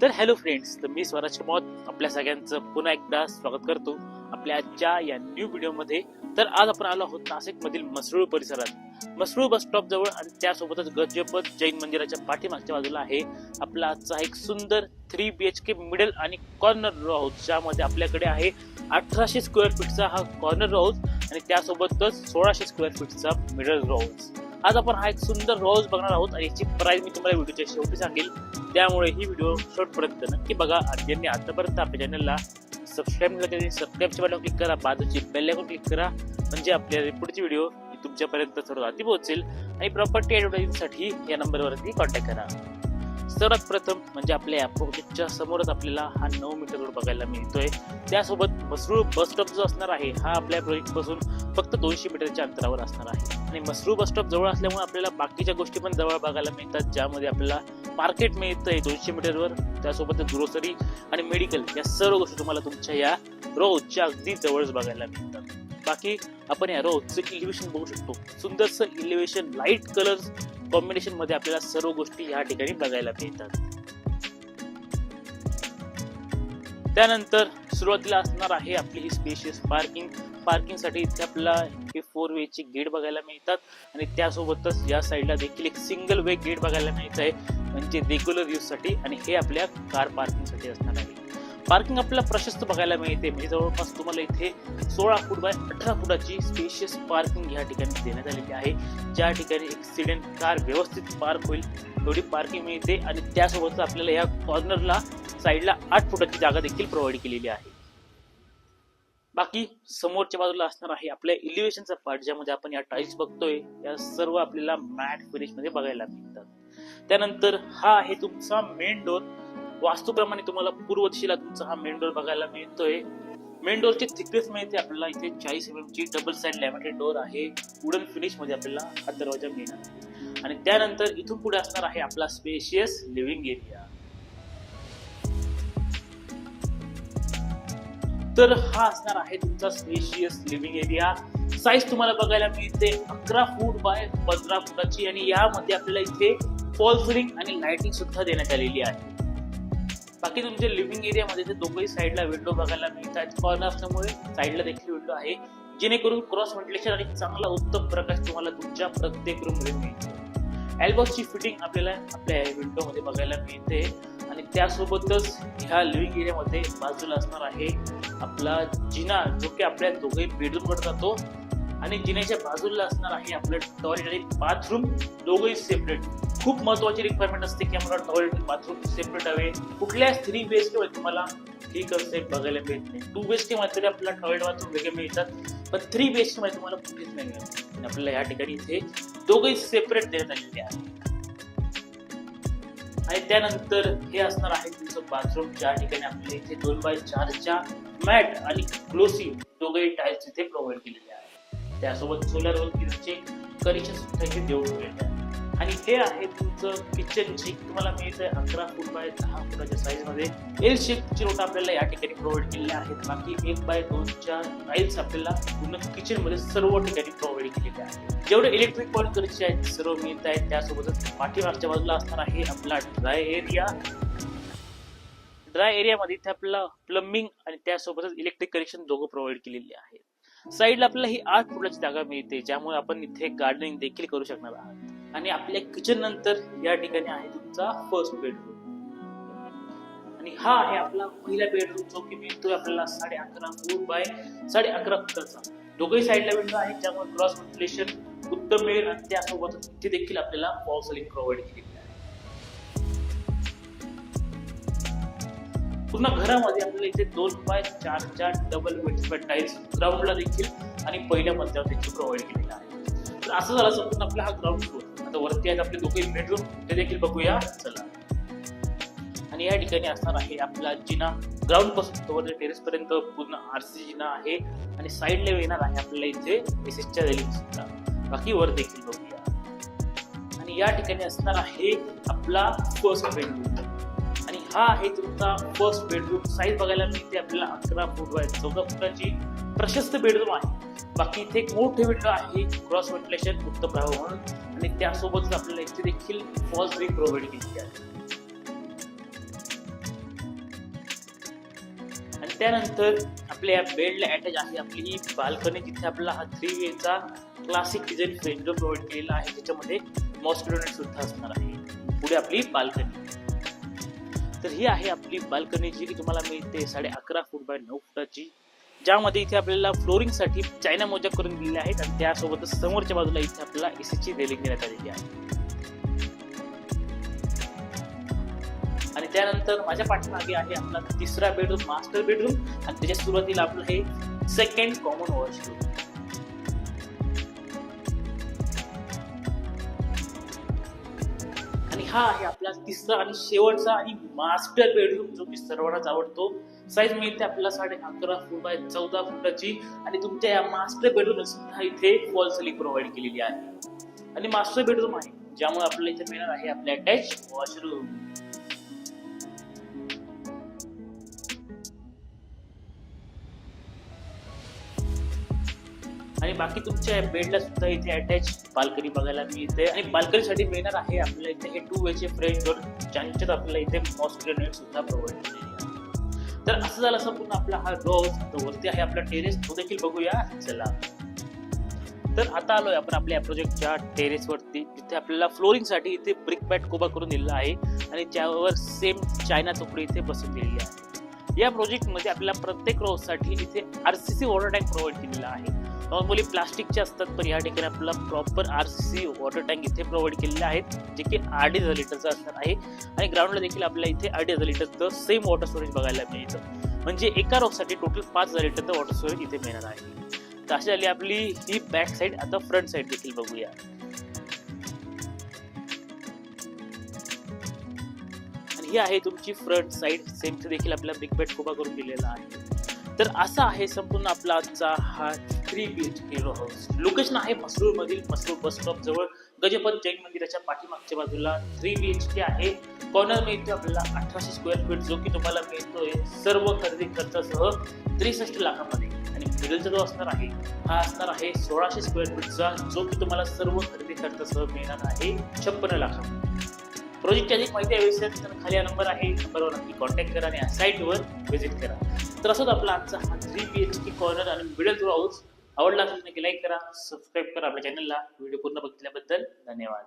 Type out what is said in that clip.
तर hello friends तर मी स्वराज कमोत आपल्या सगळ्यांचं पुन्हा एकदा स्वागत करतो. आपल्या आजच्या या न्यू व्हिडिओमध्ये तर आज आपण आलो आहोत नाशिकमधील मसरूळ परिसरात. मसरूळ बस स्टॉप जवळ आणि त्यासोबतच गजपत जैन मंदिराच्या पाठीमागच्या बाजूला आहे आपला आजचा एक सुंदर three B H K middle आणि कॉर्नर रो हाऊस ज्यामध्ये आपल्याकडे आहे अठराशे स्क्वेअर फीटचा हा कॉर्नर रो हाऊस आणि त्यासोबतच सोळाशे स्क्वेअर फीटचा मिडल रो हाऊस आज आपण हा एक सुंदर रोज बघणार आहोत आणि याची प्राईज मी तुम्हाला व्हिडिओच्या शेवटी सांगेल. त्यामुळे ही व्हिडिओ शेवटपर्यंत नक्की बघा आणि ज्यांनी आतापर्यंत आपल्या चॅनलला सबस्क्राईब केलं त्यांनी सबस्क्राईबच्या बटन क्लिक करा बाजूची बेल क्लिक करा म्हणजे आपल्या पुढची व्हिडिओ तुमच्यापर्यंत सर्व आधी पोहोचेल. आणि प्रॉपर्टी ॲडव्हर्टाईजसाठी या नंबरवरती कॉन्टॅक्ट करा. सर्वात प्रथम म्हणजे आपल्या या समोरच आपल्याला हा नऊ मीटर रोड बघायला मिळतोय. त्यासोबत मसरूळ बस स्टॉप जो असणार आहे हा आपल्या प्रोजेक्टपासून फक्त दोनशे मीटरच्या अंतरावर असणार आहे. आणि मसरू बस स्टॉप जवळ असल्यामुळे आपल्याला बाकीच्या गोष्टी पण जवळ बघायला मिळतात ज्यामध्ये आपल्याला मार्केट मिळतंय दोनशे मीटरवर त्यासोबत ग्रोसरी आणि मेडिकल या सर्व गोष्टी तुम्हाला तुमच्या या रोजच्या अगदी जवळच बघायला मिळतात. बाकी आपण या रोजचं इलिव्हेशन बघू शकतो. सुंदरसं इलिव्हेशन लाइट कलर्स कॉम्बिनेशनमध्ये आपल्याला सर्व गोष्टी या ठिकाणी बघायला मिळतात. त्यानंतर सुरुवातीला असणार आहे आपली ही स्पेशियस पार्किंग पार्किंगसाठी इथे आपल्याला हे फोर वेची गेट बघायला मिळतात. आणि त्यासोबतच या साईडला देखील एक सिंगल वे गेट बघायला मिळत आहे म्हणजे रेग्युलर यूजसाठी आणि हे आपल्या कार पार्किंगसाठी असणार आहे. पार्किंग आपल्याला प्रशस्त बघायला मिळते. म्हणजे जवळपास तुम्हाला इथे सोळा फूट बाय अठरा फुटाची स्पेशियस पार्किंग या ठिकाणी देण्यात आलेली आहे. ज्या ठिकाणी एक्सिडेंट कार व्यवस्थित पार्क होईल एवढी पार्किंग मिळते. आणि त्यासोबतच आपल्याला या कॉर्नरला साईडला आठ फुटाची जागा देखील प्रोव्हाइड केलेली आहे. बाकी समोरच्या बाजूला असणार आहे आपल्या इलिव्हेशनचा पार्ट ज्यामध्ये आपण या टाईल्स बघतोय या सर्व आपल्याला मॅट फिनिशमध्ये बघायला मिळतात. त्यानंतर हा आहे तुमचा मेन डोर वास्तूप्रमाणे तुम्हाला पूर्व दिशेला तुमचा हा मेन डोर बघायला मिळतोय. मेन डोरची थिकनेस मिळते आपल्याला. इथे चाळीस एम ची डबल साईड लॅमिनेटेड डोर आहे. वुडन फिनिशमध्ये आपल्याला हा दरवाजा मिळणार आणि त्यानंतर इथून पुढे असणार आहे आपला स्पेशियस लिव्हिंग एरिया तर हा असणार आहे तुमचा स्पेशियस लिव्हिंग एरिया साईज तुम्हाला बघायला मिळते अकरा फूट बाय पंधरा फुटाची आणि यामध्ये आपल्याला इथे फॉल सिलिंग आणि लाइटिंग सुद्धा देण्यात आलेली आहे. बाकी तुमच्या लिव्हिंग एरियामध्ये ते दोघंही साईडला विंडो बघायला मिळतात. कॉर्नर असल्यामुळे साईडला देखील विंडो आहे. जेणेकरून क्रॉस व्हेंटिलेशन आणि चांगला उत्तम प्रकाश तुम्हाला तुमच्या प्रत्येक रूममध्ये मिळतो. एल्बॉसची फिटिंग आपल्याला आपल्या विंडोमध्ये बघायला मिळते. आणि त्यासोबतच ह्या लिव्हिंग एरियामध्ये बाजूला असणार आहे आपला जिना जो की आपल्या दोघे बेडरूमकडे जातो आणि जिन्याच्या बाजूला असणार आहे आपलं टॉयलेट आणि बाथरूम दोघंही सेपरेट खूप महत्वाची रिक्वायरमेंट असते की आम्हाला टॉयलेट आणि बाथरूम सेपरेट हवे. कुठल्याच थ्री बी एच के तुम्हाला ही कन्सेप्ट बघायला मिळत नाही टू बी एच के मध्ये तरी आपल्याला टॉयलेट बाथरूम वेगळे मिळतात पण थ्री बी एच के मध्ये तुम्हाला कुठेच नाही मिळत. आणि आपल्याला या ठिकाणी इथे दोघंही सेपरेट देण्यात आलेले आहे. आणि त्यानंतर हे असणार आहे तुमचं बाथरूम ज्या ठिकाणी आपल्या इथे दोन बाय चारच्या मॅट आणि ग्लोसी दोघे टाईल्स इथे प्रोव्हाइड केलेले आहेत. त्यासोबत सोलर किचनचे कनेक्शन सुद्धा इथे देऊ ठेवलेले आहे आणि हे आहे तुमचं किचन जी तुम्हाला मिळत आहे अकरा फूट बाय दहा फुटाच्या साईजमध्ये. एल शेपची रोट आपल्याला या ठिकाणी प्रोव्हाइड केलेल्या आहेत बाकी एक बाय दोनच्या टाईल्स आपल्याला पूर्ण किचनमध्ये सर्व ठिकाणी प्रोव्हाइड केलेले आहेत जेवढे इलेक्ट्रिक पॉईंट करायचे आहेत सर्व मिळत आहेत त्यासोबतच पाठीमागच्या बाजूला असणार आहे आपला ड्राय एरिया ड्राय एरियामध्ये इथे आपल्याला प्लंबिंग आणि त्यासोबतच इलेक्ट्रिक कनेक्शन दोघं प्रोव्हाइड केलेले आहेत. साईडला आपल्याला ही आठ फुटाची जागा मिळते ज्यामुळे आपण इथे गार्डनिंग देखील करू शकणार आहात. आणि आपल्या किचन नंतर या ठिकाणी आहे तुमचा फर्स्ट बेडरूम आणि हा आहे आपला पहिला बेडरूम जो की मिळतोय आपल्याला साडे अकरा फूट बाय साडे अकरा फुटाचा. दोघही साईडला विंडो आहेत ज्यामुळे क्रॉस व्हेंटिलेशन उत्तम मिळेल आणि त्यासोबत इथे देखील आपल्याला फॉल सिलिंग प्रोव्हाइड केली पूर्ण घरामध्ये आपल्याला इथे दोन बाय चार डबल बेड टाईल्स ग्राउंडला देखील आणि पहिल्या मजल्यावर देखील प्रोव्हाइड केलेला आहे. तर असं झालं संपूर्ण आपला हा ग्राउंड फ्लोर आता वरती आहेत आपले दोघे बेडरूम ते देखील बघूया. चला. आणि या ठिकाणी असणार आहे आपला जिना. ग्राउंडपासून तोवर टेरेस पर्यंत पूर्ण आरसी जिना आहे. आणि साईडला येणार आहे आपल्याला इथे एसएसच्या रेलिंग सुद्धा. बाकी वर देखील बघूया. आणि या ठिकाणी असणार आहे आपला फर्स्ट बेडरूम हा आहे तुमचा फर्स्ट बेडरूम साईज बघायला मिळते आपल्याला अकरा फूट बाय चौदा फुटाची प्रशस्त बेडरूम आहे. बाकी इथे एक मोठे विंडो आहे. क्रॉस व्हेंटिलेशन उत्तम राहावं म्हणून. आणि त्यासोबतच आपल्याला इथे देखील फॉल्स रिंग प्रोव्हाइड केलेली आहे. आणि त्यानंतर आपल्या या बेडला अटॅच आहे आपली ही बाल्कनी जिथे आपला हा थ्री वेचा क्लासिक डिझाईन फ्रेंडो प्रोव्हाइड केलेला आहे. त्याच्यामध्ये मॉस्किटो नेट सुद्धा असणार आहे. पुढे आपली बाल्कनी तर ही आहे आपली बाल्कनी जी की तुम्हाला मिळते साडे अकरा फूट बाय नऊ फुटाची. ज्यामध्ये इथे आपल्याला फ्लोरिंगसाठी चायना मोजा करून दिलेले आहेत आणि त्यासोबतच समोरच्या बाजूला इथे आपल्याला एसीची रेलिंग देण्यात आलेली आहे. आणि त्यानंतर माझ्या पाठीमागे आहे आपला तिसरा बेडरूम मास्टर बेडरूम आणि त्याच्या सुरुवातीला आपलं हे सेकंड कॉमन वॉशरूम हा आहे आपला तिसरा आणि शेवटचा आणि मास्टर बेडरूम जो की सर्वांनाच आवडतो. साईज मिळते आपल्याला साडे अकरा फूट बाय चौदा फुटाची आणि तुमच्या या मास्टर बेडरूम सुद्धा इथे फॉल सिलिंग प्रोव्हाइड केलेली आहे. आणि मास्टर बेडरूम आहे ज्यामुळे आपल्याला इथे मिळणार आहे आपल्या अटॅच वॉशरूम बाकी तुमच्या बेडला सुद्धा इथे अटॅच बाल्कनी बघायला मिळते. आणि बाल्कनीसाठी मिळणार आहे आपल्याला इथे हे टू वेचे फ्रेंड डोर ज्यांच्यात आपल्याला इथे मॉस्किटो नेट सुद्धा प्रोव्हाइड केलेली आहे. तर असं झालं संपूर्ण आपला हा रोज वरती आहे आपला टेरेस तो देखील बघूया. चला. तर आता आलोय आपण आपल्या प्रोजेक्टच्या टेरेस वरती जिथे आपल्याला फ्लोरिंगसाठी इथे ब्रिक बॅट कोबा करून दिलेला आहे. आणि त्यावर सेम चायना चोपडी इथे बसून दिलेली आहे. या प्रोजेक्टमध्ये आपल्याला प्रत्येक रोजसाठी इथे आरसीसी वॉटर टँक प्रोव्हाइड केलेला आहे. नॉर्मली प्लास्टिकचे असतात पण या ठिकाणी आपल्याला proper R C water tank इथे प्रोव्हाइड केलेले आहेत जे की अडीच हजार लिटरचं असणार आहे. आणि ग्राउंडला देखील आपल्याला इथे अडीच हजार लिटरचं सेम वॉटर स्टोरेज बघायला मिळतं. म्हणजे एका रोगसाठी टोटल पाच हजार लिटरचं वॉटर स्टोरेज इथे मिळणार आहे. तर अशी झाली आपली ही बॅक साईड आता फ्रंट साईड देखील बघूया. आणि ही आहे तुमची फ्रंट साईड सेमचं देखील आपल्याला बिग बेड उभा करून दिलेला आहे. तर असा आहे संपूर्ण आपला आजचा हा three B H K house location आहे मसरूळ मधील मसरूळ बस स्टॉप जवळ. गजपत जैन मंदिराच्या पाठीमागच्या बाजूला थ्री बी एच के आहे कॉर्नर मिळतो आपल्याला अठराशे स्क्वेअर फीट जो की तुम्हाला मिळतोय सर्व खरेदी खर्चासह त्रेसष्ट लाखामध्ये. आणि मिडलचा जो असणार आहे हा असणार आहे सोळाशे स्क्वेअर फीटचा जो की तुम्हाला सर्व खरेदी खर्चासह मिळणार आहे छप्पन्न लाखामध्ये प्रोजेक्टची अधिक माहिती हवी असेल तर खाली हा नंबर आहे. नंबरवर नक्की कॉन्टॅक्ट करा आणि या साईटवर व्हिजिट करा. तर असंच आपला आजचा हा three B H K corner आणि मिडल टू हाऊस आवडला असेल तर लाईक करा सबस्क्राईब करा आपल्या चॅनलला व्हिडिओ पूर्ण बघितल्याबद्दल धन्यवाद.